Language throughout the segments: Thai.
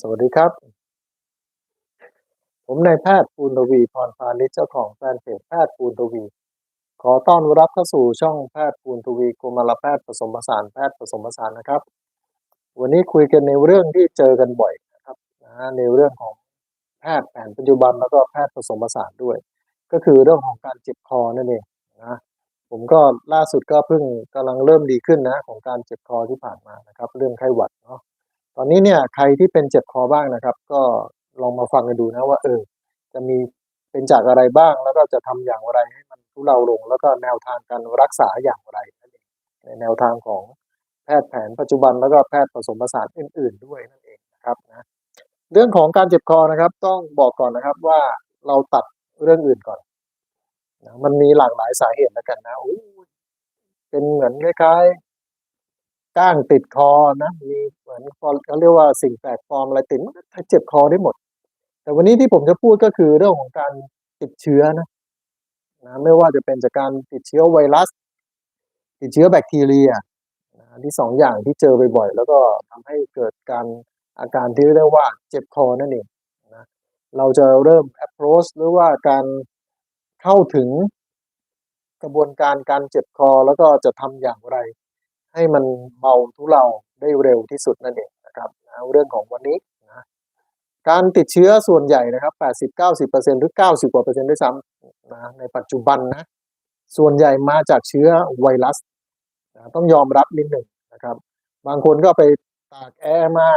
สวัสดีครับ ผมนายแพทย์ปูนทวีพรพาณิชเจ้าของแฟนเพจแพทย์ปูนทวี ขอต้อนรับเข้าสู่ช่องแพทย์ปูนทวีกุมารแพทย์ผสมผสานแพทย์ผสมผสานนะครับ วันนี้คุยกันในเรื่องที่เจอกันบ่อยนะครับนะในเรื่องของแพทย์แผนปัจจุบันแล้วก็แพทย์ผสมผสานด้วย ก็คือเรื่องของการเจ็บคอนั่นเองนะผมก็ล่าสุดก็เพิ่งกำลังเริ่มดีขึ้นนะ ของการเจ็บคอที่ผ่านมานะครับ เรื่องไข้หวัดเนาะ ตอนนี้เนี่ยใครที่เป็นเจ็บคอบ้างนะครับ ก็ลองมาฟังกันดูนะว่าเออจะมีเป็นจากอะไรบ้าง แล้วก็จะทำอย่างไรให้มันทุเลาลง แล้วก็แนวทางการรักษาอย่างไรนั่นเองในแนวทางของแพทย์แผนปัจจุบันแล้วก็แพทย์ผสมผสานอื่น ๆ ด้วยนั่นเองนะครับนะเรื่องของการเจ็บคอนะครับ ต้องบอกก่อนนะครับว่าเราตัดเรื่องอื่นก่อนนะมันมีหลากหลายสาเหตุแล้วกันนะเป็นเหมือนคล้ายๆก้างติดคอนะมี มือนเขาเรียกว่าสิ่งแปลกปลอมอะไรติดมันก็เจ็บคอได้หมด แต่วันนี้ที่ผมจะพูดก็คือเรื่องของการติดเชื้อนะนะไม่ว่าจะเป็นจากการติดเชื้อไวรัส ติดเชื้อแบคทีเรียนะที่สองอย่างที่เจอบ่อยๆแล้วก็ทำให้เกิดการอาการที่เรียกว่าเจ็บคอนั่นเองนะเราจะเริ่ม approach หรือว่าการเข้าถึงกระบวนการการเจ็บคอแล้วก็จะทำอย่างไร ให้มันเบาทุเลา ได้เร็วที่สุดนั่นเองนะครับนะเรื่องของวันนี้นะการติดเชื้อส่วนใหญ่นะครับ 80 90 หรือ 90 กว่าเปอร์เซ็นต์ด้วยซ้ำนะในปัจจุบันนะส่วนใหญ่มาจากเชื้อไวรัสนะต้องยอมรับนิดหนึ่งนะครับ บางคนก็ไปตากแอร์มา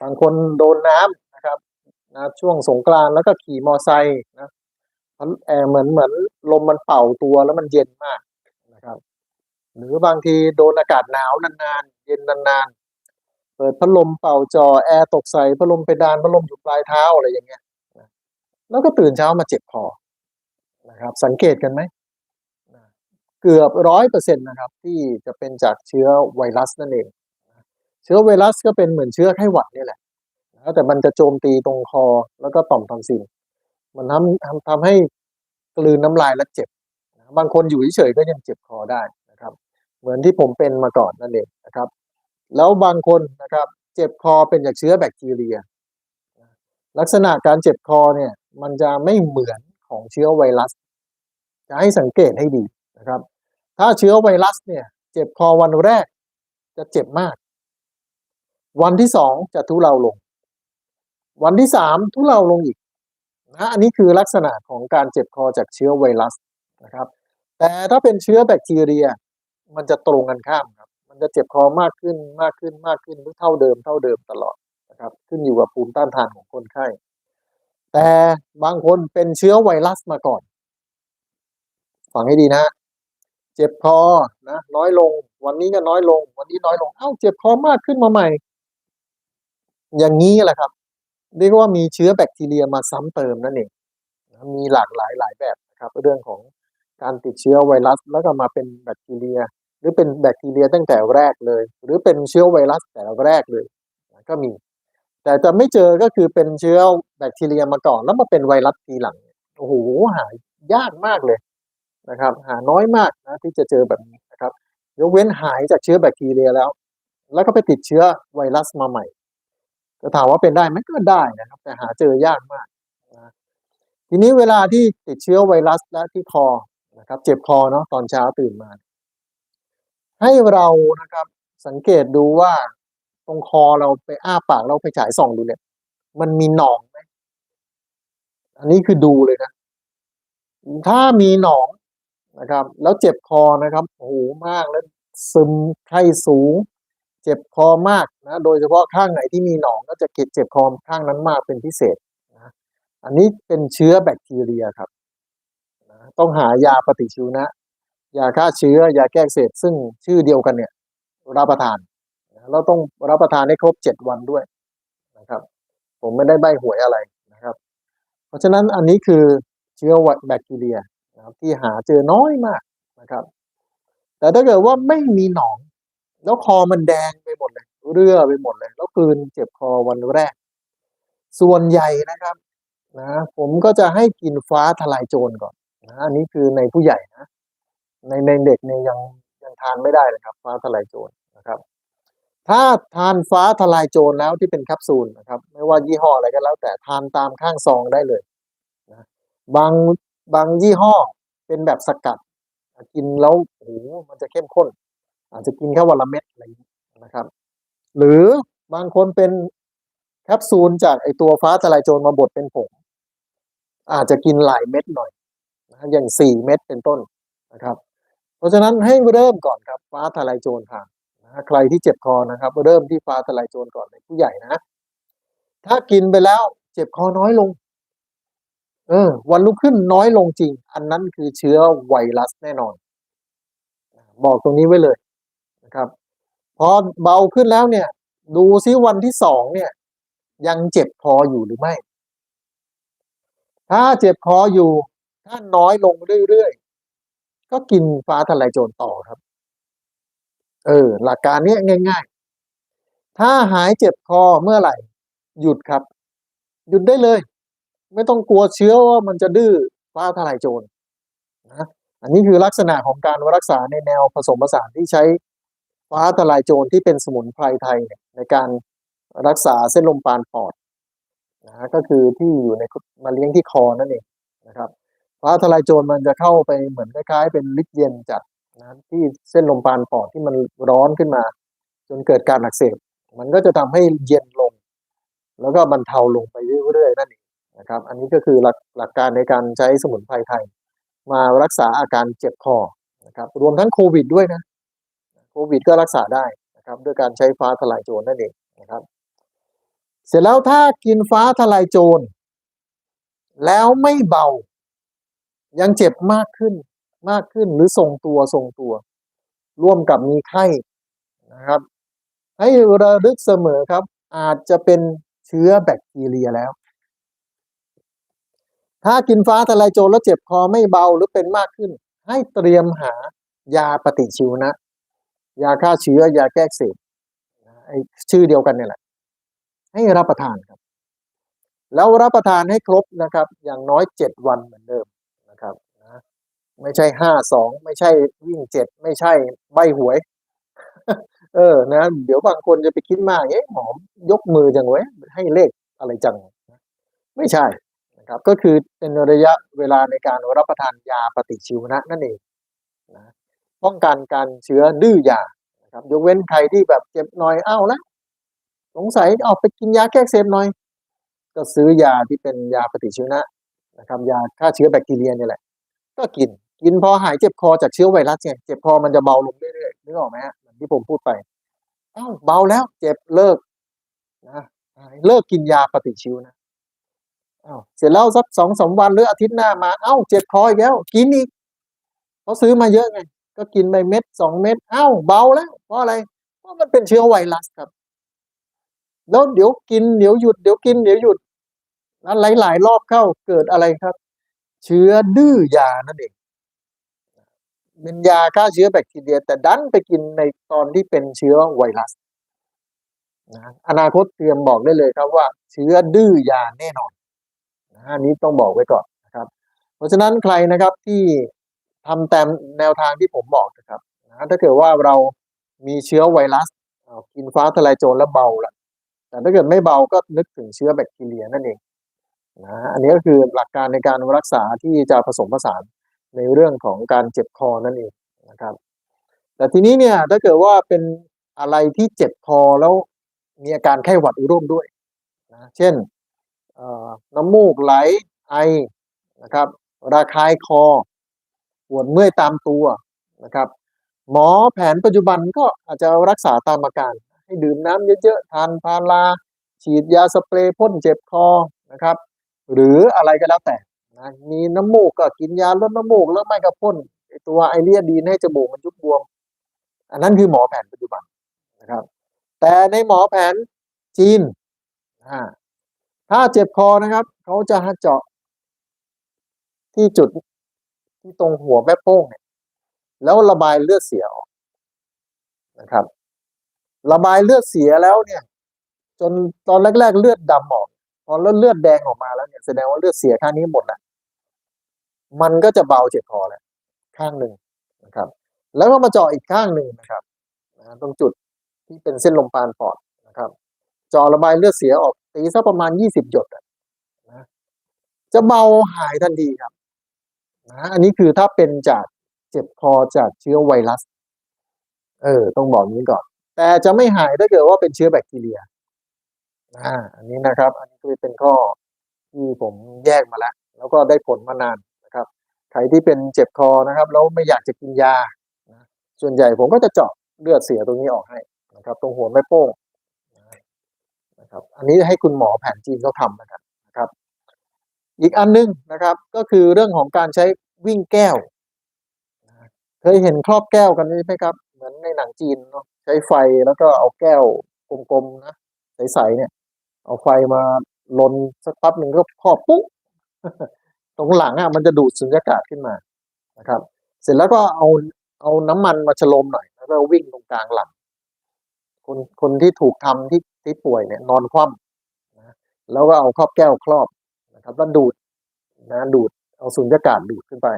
บางคนโดนน้ำนะครับนะช่วงสงกรานต์แล้วก็ขี่มอไซค์นะแอร์เหมือนเหมือนลมมันเป่าตัวแล้วมันเย็นมาก หรือบางทีโดนอากาศหนาวนานๆเย็นนานๆ เปิดพัดลมเป่าจอแอร์ตกใส่พัดลมเพดานพัดลมอยู่ปลายเท้าอะไรอย่างเงี้ยแล้วก็ตื่นเช้ามาเจ็บคอนะครับ สังเกตกันไหมเกือบร้อยเปอร์เซ็นต์นะครับ ที่จะเป็นจากเชื้อไวรัสนั่นเอง เชื้อไวรัสก็เป็นเหมือนเชื้อไข้หวัดนี่แหละแต่มันจะโจมตีตรงคอแล้วก็ต่อมทอนซิลมันทำทำทำให้กลืนน้ำลายแล้วเจ็บบางคนอยู่เฉยๆก็ยังเจ็บคอได้ เหมือนที่ผมเป็นมาก่อนนั่นเองนะครับ แล้วบางคนนะครับเจ็บคอเป็นจากเชื้อแบคทีเรีย ลักษณะการเจ็บคอเนี่ยมันจะไม่เหมือนของเชื้อไวรัส จะให้สังเกตให้ดีนะครับ ถ้าเชื้อไวรัสเนี่ยเจ็บคอวันแรกจะเจ็บมาก วันที่สองจะทุเลาลง วันที่สามทุเลาลงอีกนะอันนี้คือลักษณะของการเจ็บคอจากเชื้อไวรัสนะครับ แต่ถ้าเป็นเชื้อแบคทีเรีย มันจะตรงกันข้ามครับ มันจะเจ็บคอมากขึ้นมากขึ้นมากขึ้นเท่าเดิมเท่าเดิมตลอดนะครับ ขึ้นอยู่กับภูมิต้านทานของคนไข้ แต่บางคนเป็นเชื้อไวรัสมาก่อน ฟังให้ดีนะ เจ็บคอนะน้อยลง วันนี้ก็น้อยลง วันนี้น้อยลง เอ้าเจ็บคอมากขึ้นมาใหม่ อย่างนี้แหละครับ เรียกว่ามีเชื้อแบคทีเรียมาซ้ำเติมนั่นเองมีหลากหลายหลายแบบนะครับเรื่องของการติดเชื้อไวรัสแล้วก็มาเป็นแบคทีเรีย รือเป็นแบคทีเรียตั้งแต่แรกเลย หรือเป็นเชื้อไวรัสแต่แรกเลยก็มี แต่จะไม่เจอก็คือเป็นเชื้อแบคทีเรียมาก่อน แล้วมาเป็นไวรัสทีหลังโอ้โหหายากมากเลยนะครับ หาน้อยมากนะที่จะเจอแบบนี้นะครับยกเว้นหายจากเชื้อแบคทีเรียแล้ว แล้วก็ไปติดเชื้อไวรัสมาใหม่จะถามว่าเป็นได้ไหมก็ได้นะครับ แต่หาเจอยากมากนะทีนี้เวลาที่ติดเชื้อไวรัสและที่คอนะครับ เจ็บคอเนาะตอนเช้าตื่นมา ให้เรานะครับ สังเกตดูว่าตรงคอเราไปอ้าปากเราไปฉายส่องดูเนี่ย มันมีหนองไหมอันนี้คือดูเลยนะ ถ้ามีหนองนะครับ แล้วเจ็บคอนะครับโอ้โหมากแล้วซึมไข้สูง เจ็บคอมากนะ โดยเฉพาะข้างไหนที่มีหนองก็จะเก็บเจ็บคอข้างนั้นมากเป็นพิเศษนะอันนี้เป็นเชื้อแบคทีเรียครับนะต้องหายาปฏิชีวนะ ยาฆ่าเชื้อยาแก้เสบซึ่งชื่อเดียวกันเนี่ย รับประทาน เราต้องรับประทานให้ครบเจ็ดวันด้วยนะครับ ผมไม่ได้ใบหวยอะไรนะครับ เพราะฉะนั้นอันนี้คือเชื้อวัแบคทีเรียนะครับที่หาเจอน้อยมากนะครับ แต่ถ้าเกิดว่าไม่มีหนอง แล้วคอมันแดงไปหมดเลยเรื่อไปหมดเลย แล้วกลืนเจ็บคอวันแรก ส่วนใหญ่นะครับนะผมก็จะให้กินฟ้าทลายโจรก่อนนะอันนี้คือในผู้ใหญ่นะ ในในเด็กเนี่ยยังยังทานไม่ได้เลยครับ ฟ้าทลายโจรนะครับ ถ้าทานฟ้าทลายโจรแล้วที่เป็นแคปซูลนะครับ ไม่ว่ายี่ห้ออะไรก็แล้ว แต่ทานตามข้างซองได้เลยนะบางบางยี่ห้อเป็นแบบสกัด กินแล้วโอ้โหมันจะเข้มข้น อาจจะกินแค่วันละเม็ดอะไรนี้นะครับ หรือบางคนเป็นแคปซูลจากไอตัวฟ้าทลายโจรมาบดเป็นผงอาจจะกินหลายเม็ดหน่อยนะอย่างสี่เม็ดเป็นต้นนะครับ ราะฉะนั้นให้เริ่มก่อนครับฟ้าทลายโจรทานนะใครที่เจ็บคอนะครับ เริ่มที่ฟ้าทลายโจรก่อนในผู้ใหญ่นะถ้ากินไปแล้วเจ็บคอน้อยลง เออ วันลุกขึ้นน้อยลงจริง อันนั้นคือเชื้อไวรัสแน่นอน บอกตรงนี้ไว้เลยนะครับ พอเบาขึ้นแล้วเนี่ย ดูซิวันที่สองเนี่ย ยังเจ็บคออยู่หรือไม่ ถ้าเจ็บคออยู่ ถ้าน้อยลงเรื่อยๆ ก็กินฟ้าทลายโจรต่อครับ เออ หลักการนี้ง่าย ๆ ถ้าหายเจ็บคอเมื่อไหร่ หยุดครับ หยุดได้เลย ไม่ต้องกลัวเชื้อว่ามันจะดื้อฟ้าทลายโจรนะอันนี้คือลักษณะของการรักษาในแนวผสมผสานที่ใช้ฟ้าทลายโจรที่เป็นสมุนไพรไทยเนี่ยในการรักษาเส้นลมปานปอดนะก็คือที่อยู่ในมาเลี้ยงที่คอนั่นเองนะครับ ฟ้าทลายโจรมันจะเข้าไปเหมือนคล้ายๆ เป็นฤทธิ์เย็นจัดนะที่เส้นลมปานปอดที่มันร้อนขึ้นมา จนเกิดการอักเสบมันก็จะทำให้เย็นลง แล้วก็บรรเทาลงไปเรื่อยๆนั่นเองนะครับ อันนี้ก็คือหลักหลักการในการใช้สมุนไพรไทย มารักษาอาการเจ็บคอนะครับรวมทั้งโควิดด้วยนะโควิดก็รักษาได้นะครับด้วยการใช้ฟ้าทลายโจรนั่นเองนะครับ เสร็จแล้วถ้ากินฟ้าทลายโจรแล้วไม่เบา ยังเจ็บมากขึ้นมากขึ้นหรือทรงตัวทรงตัว ร่วมกับมีไข้นะครับ ให้ระลึกเสมอครับ อาจจะเป็นเชื้อแบคทีเรียแล้ว ถ้ากินฟ้าทลายโจรแล้วเจ็บคอไม่เบาหรือเป็นมากขึ้น ให้เตรียมหายาปฏิชีวนะ ยาฆ่าเชื้อยาแก้เสบไอชื่อเดียวกันเนี่ยแหละ ให้รับประทานครับ แล้วรับประทานให้ครบนะครับ อย่างน้อยเจ็ดวันเหมือนเดิม ไม่ใช่ห้าสองไม่ใช่วิ่งเจ็ดไม่ใช่ใบหวย เออนะ เดี๋ยวบางคนจะไปคิดมากเอ๊ะหมอมยกมือจังเว้ยให้เลขอะไรจัง ไม่ใช่นะครับ ก็คือเป็นระยะเวลาในการรับประทานยาปฏิชีวนะนั่นเองนะป้องกันการเชื้อดื้อยานะครับยกเว้นใครที่แบบเจ็บหน่อยเอ้านะสงสัยออกไปกินยาแก้เสบหน่อย ก็ซื้อยาที่เป็นยาปฏิชีวนะนะครับ ยาฆ่าเชื้อแบคทีเรียนี่แหละ ก็กิน กินพอหายเจ็บคอจากเชื้อไวรัสเนี่ยเจ็บคอมันจะเบาลงเรื่อยๆนึกออกไหมฮะที่ผมพูดไปเอ้าเบาแล้วเจ็บเลิกนะเลิกกินยาปฏิชีวนะอ้าวเสร็จแล้วสักสองสามวันหรืออาทิตย์หน้ามาเอ้าเจ็บคออีกแล้ว กินอีกเขาซื้อมาเยอะไงก็กินไปเม็ดสองเม็ดเอ้าเบาแล้ว เพราะอะไรเพราะมันเป็นเชื้อไวรัสครับ แล้วเดี๋ยวกินเดี๋ยวหยุดเดี๋ยวกินเดี๋ยวหยุดแล้วหลายๆรอบเข้าเกิดอะไรครับ เชื้อดื้อยานั่นเอง เป็นยาฆ่าเชื้อแบคทีเรีย แต่ดันไปกินในตอนที่เป็นเชื้อไวรัสนะอนาคตเตรียมบอกได้เลยครับว่า เชื้อดื้อยาแน่นอนนะอันนี้ต้องบอกไว้ก่อนนะครับ เพราะฉะนั้นใครนะครับที่ทำตามแนวทางที่ผมบอกนะครับนะถ้าเกิดว่าเรามีเชื้อไวรัสกินฟ้าทลายโจรแล้วเบาละแต่ถ้าเกิดไม่เบาก็นึกถึงเชื้อแบคทีเรียนั่นเองนะอันนี้ก็คือหลักการในการรักษาที่จะผสมผสาน ในเรื่องของการเจ็บคอนั่นเองนะครับ แต่ทีนี้เนี่ยถ้าเกิดว่าเป็นอะไรที่เจ็บคอแล้วมีอาการไข้หวัดร่วมด้วยนะเช่นน้ำมูกไหลไอนะครับ ระคายคอ ปวดเมื่อยตามตัวนะครับ หมอแผนปัจจุบันก็อาจจะรักษาตามอาการ ให้ดื่มน้ำเยอะๆทานพาราฉีดยาสเปรย์พ่นเจ็บคอนะครับ หรืออะไรก็แล้วแต่ นะมีน้ำมูกก็กินยาลดน้ำมูกแล้วไม่ก็พ่นตัวไอเลียดีนให้จมูกมันยุบบวม อันนั้นคือหมอแผนปัจจุบันนะครับ แต่ในหมอแผนจีนถ้าเจ็บคอนะครับเขาจะเจาะที่จุดที่ตรงหัวแม่โป้งเนี่ยแล้วระบายเลือดเสียออกนะครับ ระบายเลือดเสียแล้วเนี่ย จนตอนแรก ๆ เลือดดำออก พอเลือดเลือดแดงออกมาแล้วเนี่ยแสดงว่าเลือดเสียข้างนี้หมดแล้วมันก็จะเบาเจ็บคอแล้วข้างหนึ่งนะครับ แล้วก็มาเจาะอีกข้างหนึ่งนะครับตรงจุดที่เป็นเส้นลมปานปอดนะครับเจาะระบายเลือดเสียออกตีสักประมาณยี่สิบหยดนะจะเบาหายทันทีครับนะอันนี้คือถ้าเป็นจากเจ็บคอจากเชื้อไวรัส เออ ต้องบอกนี้ก่อน แต่จะไม่หายถ้าเกิดว่าเป็นเชื้อแบคทีเรีย อ่าอันนี้นะครับ อันนี้คือเป็นข้อที่ผมแยกมาแล้ว แล้วก็ได้ผลมานานนะครับใครที่เป็นเจ็บคอนะครับแล้วไม่อยากจะกินยานะส่วนใหญ่ผมก็จะเจาะเลือดเสียตรงนี้ออกให้นะครับ ตรงหัวแม่โป้งนะครับ อันนี้ให้คุณหมอแผนจีนเขาทำนะครับนะครับ อีกอันนึงนะครับ ก็คือเรื่องของการใช้วิ่งแก้วเคยเห็นครอบแก้วกันไหมครับ เหมือนในหนังจีนเนาะใช้ไฟแล้วก็เอาแก้วกลมๆนะใสๆเนี่ย เอาไฟมาลนสักแป๊บหนึ่งก็ครอบปุ๊บตรงหลังอะมันจะดูดสุญญากาศขึ้นมานะครับ เสร็จแล้วก็เอาเอาน้ำมันมาฉโลมหน่อย แล้วก็วิ่งตรงกลางหลังคนคนที่ถูกทำที่ที่ป่วยเนี่ย นอนคว่ำนะแล้วก็เอาครอบแก้วครอบนะครับแล้วดูดนะดูดเอาสุญญากาศดูดขึ้นไป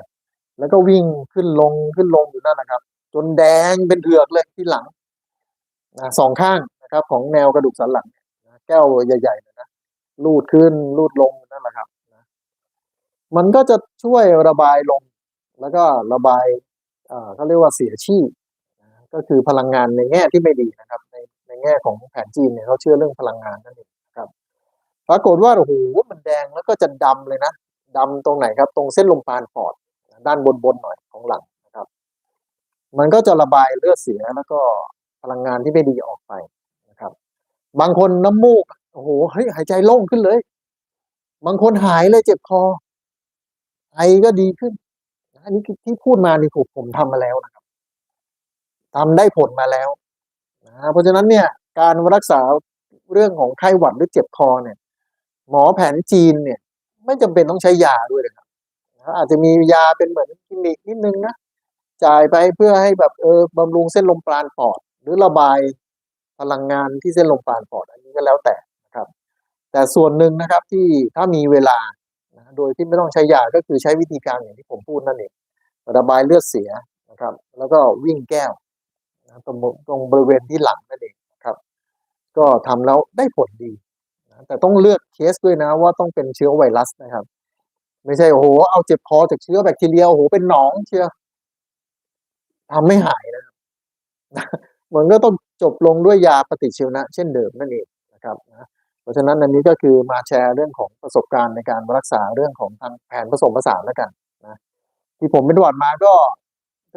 แล้วก็วิ่งขึ้นลงขึ้นลงอยู่นั่นนะครับ จนแดงเป็นเถือกเลยที่หลังนะสองข้างนะครับ ของแนวกระดูกสันหลัง แก้วใหญ่ๆนะลูดขึ้นลูดลงนั่นแหละครับนะมันก็จะช่วยระบายลมแล้วก็ระบายเขาเรียกว่าเสียชีพนะก็คือพลังงานในแง่ที่ไม่ดีนะครับ ในในแง่ของแผนจีนเนี่ยเขาเชื่อเรื่องพลังงานนั่นเองนะครับปรากฏว่าโอ้โหมันแดงแล้วก็จะดำเลยนะดำตรงไหนครับ ตรงเส้นลมปานปอดด้านบนบนหน่อยของหลังนะครับ มันก็จะระบายเลือดเสียแล้วก็พลังงานที่ไม่ดีออกไป บางคนน้ำมูกโอ้โหเฮ้ยหายใจโล่งขึ้นเลย บางคนหายเลยเจ็บคอไอก็ดีขึ้น อันนี้ที่พูดมานี่ผมผมทำมาแล้วนะครับทำได้ผลมาแล้วนะเพราะฉะนั้นเนี่ย การรักษาเรื่องของไข้หวัดหรือเจ็บคอเนี่ย หมอแผนจีนเนี่ย ไม่จำเป็นต้องใช้ยาด้วยนะครับอาจจะมียาเป็นเหมือนกิมมิกนิดนึงนะจ่ายไปเพื่อให้แบบเออบำรุงเส้นลมปราณปอด หรือระบาย พลังงานที่เส้นลมปราณปอดอันนี้ก็แล้วแต่นะครับ แต่ส่วนหนึ่งนะครับที่ถ้ามีเวลานะโดยที่ไม่ต้องใช้ยาก็คือใช้วิธีการอย่างที่ผมพูดนั่นเองระบายเลือดเสียนะครับ แล้วก็วิ่งแก้วนะตรงตรงบริเวณที่หลังนั่นเองนะครับ ก็ทำแล้วได้ผลดีนะแต่ต้องเลือกเคสด้วยนะว่าต้องเป็นเชื้อไวรัสนะครับ ไม่ใช่โอ้โหเอาเจ็บคอจากเชื้อแบคทีเรียโอ้โหเป็นหนองเชื้อทำไม่หายนะครับมันก็ต้อง จบลงด้วยยาปฏิชีวนะ เช่นเดิมนั่นเองนะครับนะเพราะฉะนั้นอันนี้ก็คือมาแชร์เรื่องของประสบการณ์ในการรักษาเรื่องของทางแผนผสมผสานแล้วกันนะที่ผมเป็นหวัดมาก็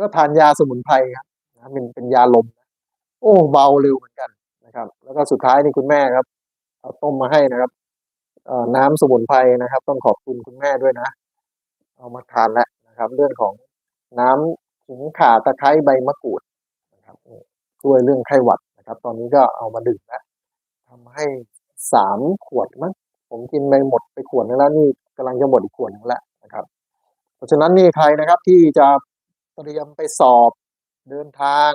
ก็ทานยาสมุนไพรครับนะเป็นเป็นยาลม โอ้เบาเร็วเหมือนกันนะครับ แล้วก็สุดท้ายนี่คุณแม่ครับเอาต้มมาให้นะครับน้ำสมุนไพรนะครับ ต้องขอบคุณคุณแม่ด้วยนะ เอามาทานแล้วนะครับ เรื่องของน้ำขิงข่าตะไคร้ใบมะกรูดนะครับ ช่วยเรื่องไข้หวัดนะครับ ตอนนี้ก็เอามาดื่มแล้วทำให้สามขวดมั้งผมกินไปหมดไปขวดนึงแล้วนี่กำลังจะหมดอีกขวดนึงแล้วนะครับ เพราะฉะนั้นนี่ใครนะครับที่จะเตรียมไปสอบเดินทาง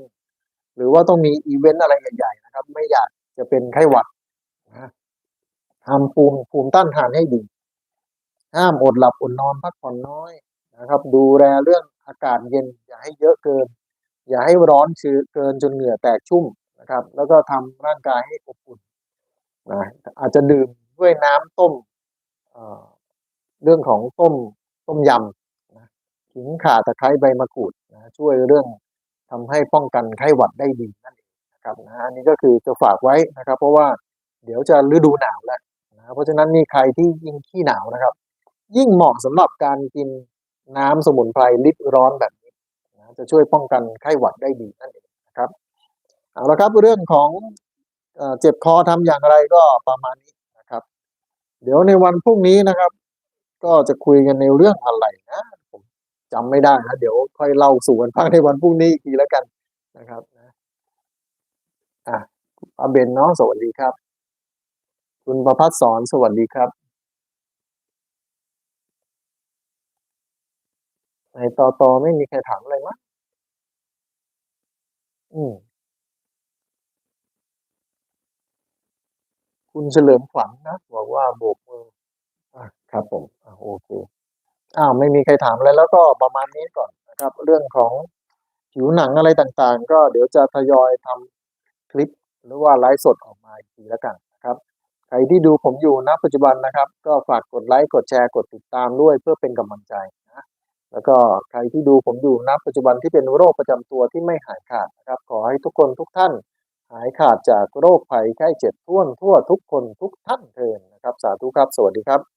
หรือว่าต้องมีอีเวนต์อะไรใหญ่ๆนะครับ ไม่อยากจะเป็นไข้หวัดนะทำภูมิภูมิต้านทานให้ดี ห้ามอดหลับอดนอนพักผ่อนน้อยนะครับ ดูแลเรื่องอากาศเย็นอย่าให้เยอะเกิน อย่าให้ร้อนชื้นเกินจนเหงื่อแตกชุ่มนะครับ แล้วก็ทำร่างกายให้อบอุ่นนะอาจจะดื่มด้วยน้ำต้มเรื่องของต้มต้มยำนะขิงข่าตะไคร้ใบมะกรูดนะช่วยเรื่องทำให้ป้องกันไข้หวัดได้ดีนั่นเองนะครับนะอันนี้ก็คือจะฝากไว้นะครับ เพราะว่าเดี๋ยวจะฤดูหนาวแล้วนะเพราะฉะนั้นนี่ใครที่ยิ่งขี้หนาวนะครับ ยิ่งเหมาะสำหรับการกินน้ำสมุนไพรลิตรร้อนแบบ จะช่วยป้องกันไข้หวัดได้ดีนั่นเองนะครับเอาละครับเรื่องของเจ็บคอทำอย่างไรก็ประมาณนี้นะครับ เดี๋ยวในวันพรุ่งนี้นะครับ ก็จะคุยกันในเรื่องอะไรนะผมจำไม่ได้นะเดี๋ยวค่อยเล่าสู่กันฟังในวันพรุ่งนี้อีกทีแล้วกันนะครับนะอะอาเบนเนาะสวัสดีครับ คุณประพัฒสอนสวัสดีครับในต่อต่อไม่มีใครถามอะไรมั้ย อืม คุณเฉลิมขวัญนะ บอกว่าโบกมืออะครับผมอโอเค อ้าว ไม่มีใครถามอะไรแล้วก็ประมาณนี้ก่อนนะครับ เรื่องของผิวหนังอะไรต่าง ๆ ก็เดี๋ยวจะทยอยทำคลิป หรือว่าไลฟ์สดออกมาอีกทีแล้วกันนะครับ ใครที่ดูผมอยู่ ณ ปัจจุบันนะครับ ก็ฝากกดไลค์กดแชร์ กดติดตามด้วย เพื่อเป็นกำลังใจนะ แล้วก็ใครที่ดูผมอยู่นับปัจจุบันที่เป็นโรคประจำตัวที่ไม่หายขาดนะครับ ขอให้ทุกคนทุกท่าน หายขาดจากโรคภัยไข้เจ็บท่วทั่วทุกคนทุกท่านเทินนะครับ สาธุครับ สวัสดีครับ